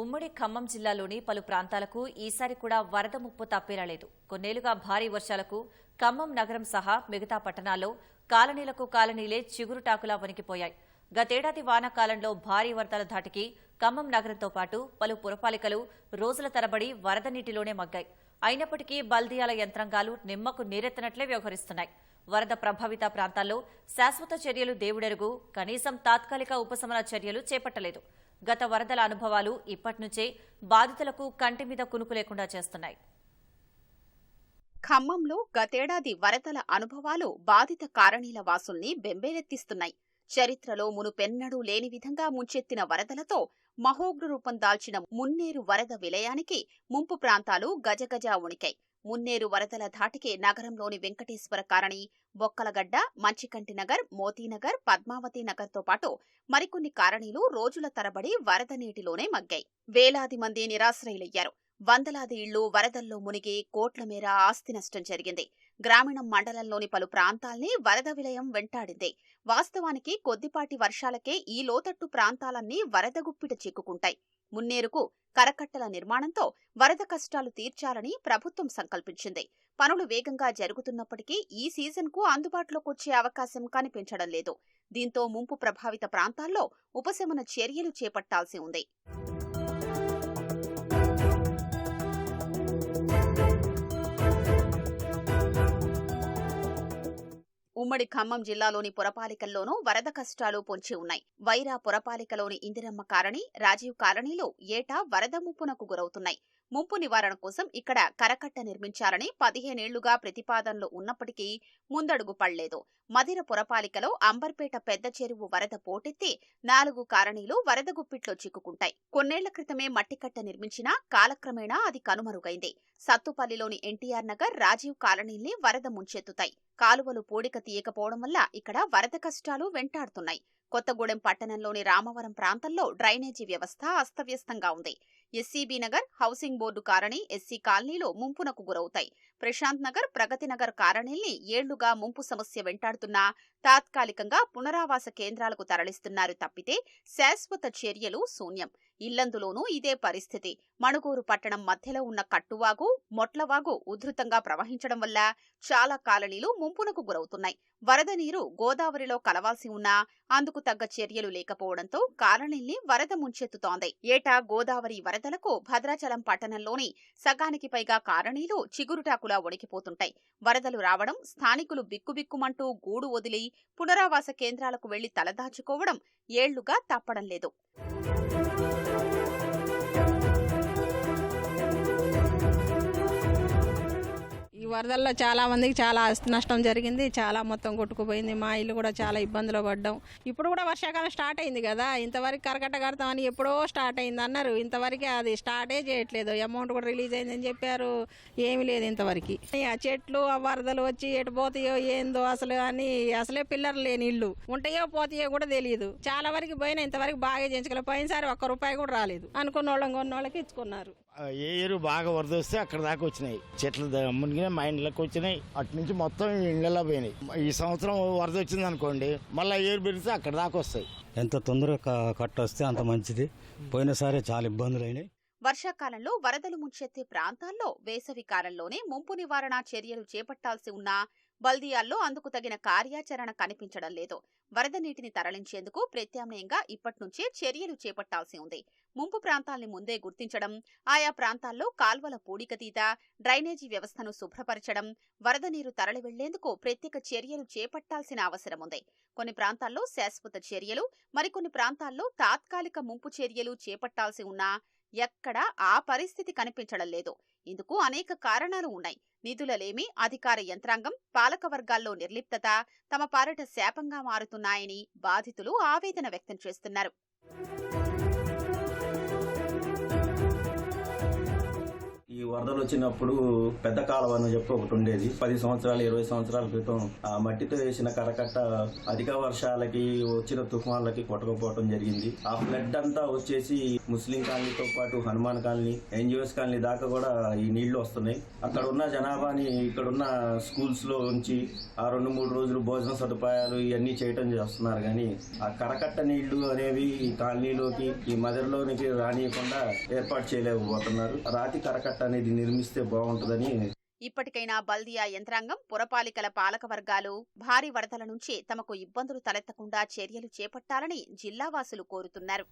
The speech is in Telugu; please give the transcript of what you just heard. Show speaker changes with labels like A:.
A: ఉమ్మడి ఖమ్మం జిల్లాలోని పలు ప్రాంతాలకు ఈసారి కూడా వరద ముప్పు తప్పేరలేదు. కొన్నేళ్ళుగా భారీ వర్షాలకు ఖమ్మం నగరం సహా మిగతా పట్టణాల్లో కాలనీలకు కాలనీలే చిగురుటాకులా వణికిపోయాయి. గతేడాది వానాకాలంలో భారీ వరదల ధాటికి ఖమ్మం నగరంతో పాటు పలు పురపాలికలు రోజుల తరబడి వరద నీటిలోనే మగ్గాయి. అయినప్పటికీ బల్దియాల యంత్రాంగాలు నిమ్మకు నీరెత్తనట్లే వ్యవహరిస్తున్నాయి. వరద ప్రభావిత ప్రాంతాల్లో శాశ్వత చర్యలు దేవుడెరుగు కనీసం తాత్కాలిక ఉపశమన చర్యలు చేపట్టలేదు. గత వరదల అనుభవాలు ఇప్పటినుంచే బాధితులకు కంటి మీద కునుకు లేకుండా చేస్తున్నాయి.
B: ఖమ్మంలో గతేడాది వరదల అనుభవాలు బాధిత కారణీల వాసుల్ని బెంబేలెత్తిస్తున్నాయి. చరిత్రలో మునుపెన్నడూ లేని విధంగా ముంచెత్తిన వరదలతో మహోగ్ర రూపం దాల్చిన మున్నేరు వరద విలయానికి ముంపు ప్రాంతాలు గజగజ ఉణికాయి మున్నేరు వరదల ధాటికి నగరంలోని వెంకటేశ్వర కారణి బొక్కలగడ్డ మంచికంటి నగర్ మోతీనగర్ పద్మావతి నగర్తో పాటు మరికొన్ని కారణీలు రోజుల తరబడి వరద నీటిలోనే మగ్గాయి. వేలాది మంది నిరాశ్రయులయ్యారు. వందలాది ఇళ్ళు వరదల్లో మునిగి కోట్ల మేర ఆస్తి నష్టం జరిగింది. గ్రామీణం మండలంలోని పలు ప్రాంతాల్ని వరద విలయం వెంటాడింది. వాస్తవానికి కొద్దిపాటి వర్షాలకే ఈ లోతట్టు ప్రాంతాలన్నీ వరద గుప్పిట చిక్కుకుంటాయి. మున్నేరుకు కరకట్టల నిర్మాణంతో వరద కష్టాలు తీర్చాలని ప్రభుత్వం సంకల్పించింది. పనులు వేగంగా జరుగుతున్నప్పటికీ ఈ సీజన్కు అందుబాటులోకి వచ్చే అవకాశం కనిపించడం లేదు. దీంతో ముంపు ప్రభావిత ప్రాంతాల్లో ఉపశమన చర్యలు చేపట్టాల్సి ఉంది. ఉమ్మడి ఖమ్మం జిల్లాలోని పురపాలికల్లోనూ వరద కష్టాలు పొంచి ఉన్నాయి. వైరా పురపాలికలోని ఇందిరమ్మ కాలనీ రాజీవ్ కాలనీలో ఏటా వరద ముప్పునకు గురవుతున్నాయి. ముంపు నివారణ కోసం ఇక్కడ కరకట్ట నిర్మించాలని పదిహేనేళ్ళుగా ప్రతిపాదనలు ఉన్నప్పటికీ ముందడుగు పడలేదు. మదిర పురపాలికలో అంబర్పేట పెద్ద చెరువు వరద పోటెత్తి నాలుగు కారణీలు వరద గుప్పిట్లో చిక్కుకుంటాయి. కొన్నేళ్ళ క్రితమే మట్టికట్ట నిర్మించినా కాలక్రమేణా అది కనుమరుగైంది. సత్తుపల్లిలోని ఎన్టీఆర్ నగర్ రాజీవ్ కాలనీల్ని వరద ముంచెత్తుతాయి. కాలువలు పూడిక తీయకపోవడం వల్ల ఇక్కడ వరద కష్టాలు వెంటాడుతున్నాయి. కొత్తగూడెం పట్టణంలోని రామవరం ప్రాంతంలో డ్రైనేజీ వ్యవస్థ అస్తవ్యస్తంగా ఉంది. SCB Nagar housing board colony SC కాలనీలో ముంపునకు గురవుతాయి. ప్రశాంత్ నగర్ ప్రగతి నగర్ కాలనీల్ని ఏళ్ళుగా ముంపు సమస్య వెంటాడుతున్నా తాత్కాలికంగా పునరావాస కేంద్రాలకు తరలిస్తున్నారు తప్పితే శాశ్వత చర్యలు శూన్యం. ఇల్లందులోనూ ఇదే పరిస్థితి. మణుగూరు పట్టణం మధ్యలో ఉన్న కట్టువాగు మొట్లవాగు ఉధృతంగా ప్రవహించడం వల్ల చాలా కాలనీలు ముంపునకు గురవుతున్నాయి. వరద నీరు గోదావరిలో కలవాల్సి ఉన్నా అందుకు తగ్గ చర్యలు లేకపోవడంతో కాలనీల్ని వరద ముంచెత్తుతోంది. ఏటా గోదావరి వరదలకు భద్రాచలం పట్టణంలోని సగానికి పైగా కాలనీలు చిగురుటాకులా ఒడికిపోతుంటాయి వరదలు రావడం స్థానికులు బిక్కుబిక్కుమంటూ గూడు వదిలి పునరావాస కేంద్రాలకు వెళ్ళి తలదాచుకోవడం ఏళ్ళుగా తప్పడం లేదు.
C: ఈ వరదల్లో చాలా మందికి చాలా నష్టం జరిగింది. చాలా మొత్తం కొట్టుకుపోయింది. మా ఇల్లు కూడా చాలా ఇబ్బందులు పడ్డాం. ఇప్పుడు కూడా వర్షాకాలం స్టార్ట్ అయింది కదా. ఇంతవరకు కరకట్ట కడతామని ఎప్పుడో స్టార్ట్ అయింది అన్నారు. ఇంతవరకు అది స్టార్టే చేయట్లేదు. అమౌంట్ కూడా రిలీజ్ అయిందని చెప్పారు. ఏమీ లేదు ఇంతవరకు. ఆ చెట్లు ఆ వరదలు వచ్చి ఎటు పోతాయో ఏందో అసలు అని అసలే పిల్లలు లేని ఇల్లు. ఉంటాయో పోతాయో కూడా తెలియదు చాలా వరకు పోయినా ఇంతవరకు బాగా చేయించగల పోయినసారి ఒక్క రూపాయి కూడా రాలేదు. అనుకున్న వాళ్ళం కొన్న వాళ్ళకి ఇచ్చుకున్నారు.
D: ఏ ఏరు బాగా వరద వస్తే అక్కడ దాకా వచ్చినాయి. చెట్లు మునిగినాయి మా ఇండ్లకు వచ్చినాయి. అటు నుంచి మొత్తం ఇళ్ళలో పోయినాయి. ఈ సంవత్సరం వరద వచ్చింది అనుకోండి మళ్ళీ ఏరు పెరిగితే అక్కడ దాకా వస్తాయి.
E: ఎంత తొందరగా కట్ట వస్తే అంత మంచిది. పోయినసారి చాలా ఇబ్బందులు అయినాయి.
B: వర్షాకాలంలో వరదలు ముంచెత్తే ప్రాంతాల్లో వేసవి కాలంలోనే ముంపు నివారణ చర్యలు చేపట్టాల్సి ఉన్నా బల్దియాల్లో అందుకు తగిన కార్యాచరణ కనిపించడం లేదు. వరద నీటిని తరలించేందుకు ప్రత్యామ్నాయంగా ఇప్పట్నుంచే చర్యలు చేపట్టాల్సి ఉంది. ముంపు ప్రాంతాల్ని ముందే గుర్తించడం ఆయా ప్రాంతాల్లో కాల్వల పూడికతీత డ్రైనేజీ వ్యవస్థను శుభ్రపరచడం వరద నీరు తరలి వెళ్ళేందుకు ప్రత్యేక చర్యలు చేపట్టాల్సిన అవసరం ఉంది. కొన్ని ప్రాంతాల్లో శాశ్వత చర్యలు మరికొన్ని ప్రాంతాల్లో తాత్కాలిక ముంపు చర్యలు చేపట్టాల్సి ఉన్నా ఎక్కడా ఆ పరిస్థితి కనిపించడం లేదు. ఇందుకు అనేక కారణాలు ఉన్నాయి. నిధులలేమి అధికార యంత్రాంగం పాలక వర్గాల్లో నిర్లిప్తత తమ పారట శాపంగా మారుతున్నాయని బాధితులు ఆవేదన వ్యక్తం చేస్తున్నారు.
F: వరదలు వచ్చినప్పుడు పెద్ద కాలువ అని చెప్పి ఒకటి ఉండేది. పది సంవత్సరాలు ఇరవై సంవత్సరాల క్రితం ఆ మట్టితో వేసిన కరకట్ట అధిక వర్షాలకి వచ్చిన తుఫాన్లకి కొట్టకపోవడం జరిగింది. ఆ ఫ్లడ్ అంతా వచ్చేసి ముస్లిం కాలనీతో పాటు హనుమాన్ కాలనీ ఎన్జిఓస్ కాలనీ దాకా కూడా ఈ నీళ్ళు వస్తున్నాయి. అక్కడ ఉన్న జనాభాని ఇక్కడ ఉన్న స్కూల్స్లో ఉంచి ఆ రెండు మూడు రోజులు భోజన సదుపాయాలు ఇవన్నీ చేయటం చేస్తున్నారు. కానీ ఆ కరకట్ట నీళ్ళు అనేవి ఈ కాలనీలోకి ఈ మదర్లోనికి రానియకుండా ఏర్పాటు చేయలేకపోతున్నారు. రాతి కరకట్ట అనేది నిర్మిస్తే బాగుంటుందని
B: ఇప్పటికైనా బల్దియా యంత్రాంగం పురపాలికల పాలక వర్గాలు భారీ వరదల నుంచి తమకు ఇబ్బందులు తలెత్తకుండా చర్యలు చేపట్టాలని జిల్లావాసులు కోరుతున్నారు.